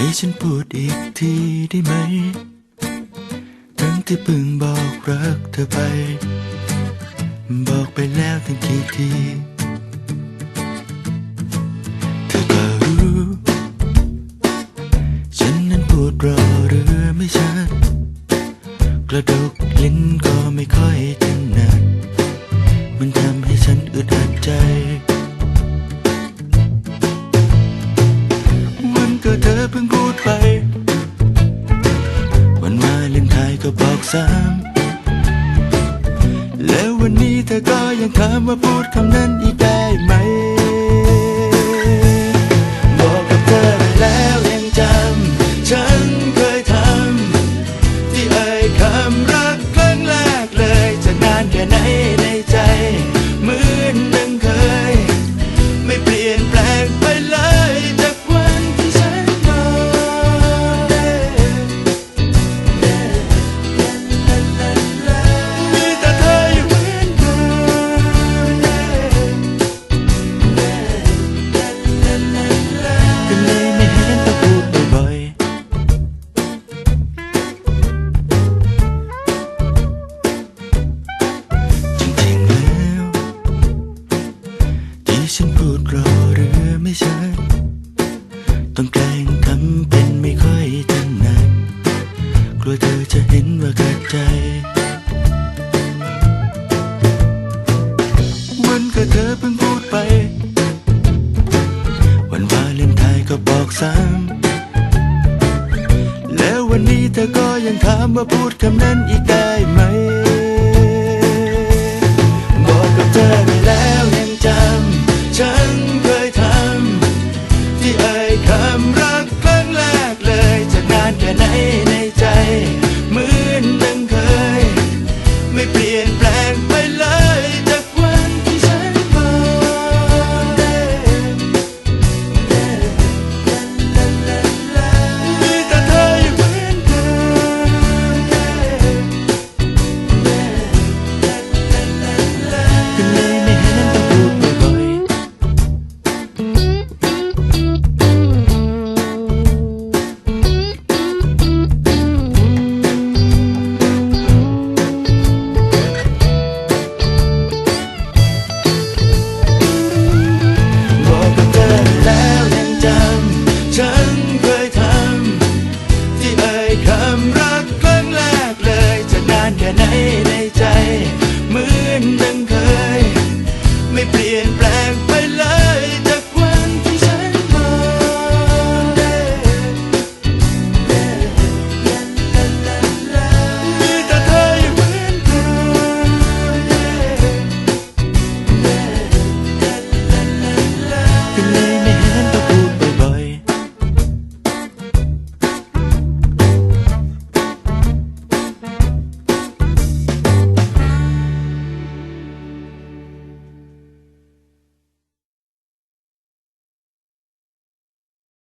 ให้ฉันพูดอีกทีได้ไหม ทั้งที่เพิ่งบอกรักเธอไป บอกไปแล้วตั้งกี่ที เธอก็รู้ ฉันนั้นพูดรอหรือไม่ชัด กระดกลิ้นก็ไม่ค่อยถนัดมันทำให้ฉันอึดอัดใจ เธอก็ยังถามว่าพูดคำนั้นอีกได้ไหม ฉันพูดรอหรือไม่ใช่ต้องแกล้งทำเป็นไม่ค่อยถนัดกลัวเธอจะเห็นว่าขัดใจ วันก็เธอเพิ่งพูดไป วันวาเลนไทน์ก็บอกซ้ำแล้ววันนี้เธอก็ยังถามว่าพูดคำนั้นอีกได้ไหม งไปเลย el blanco.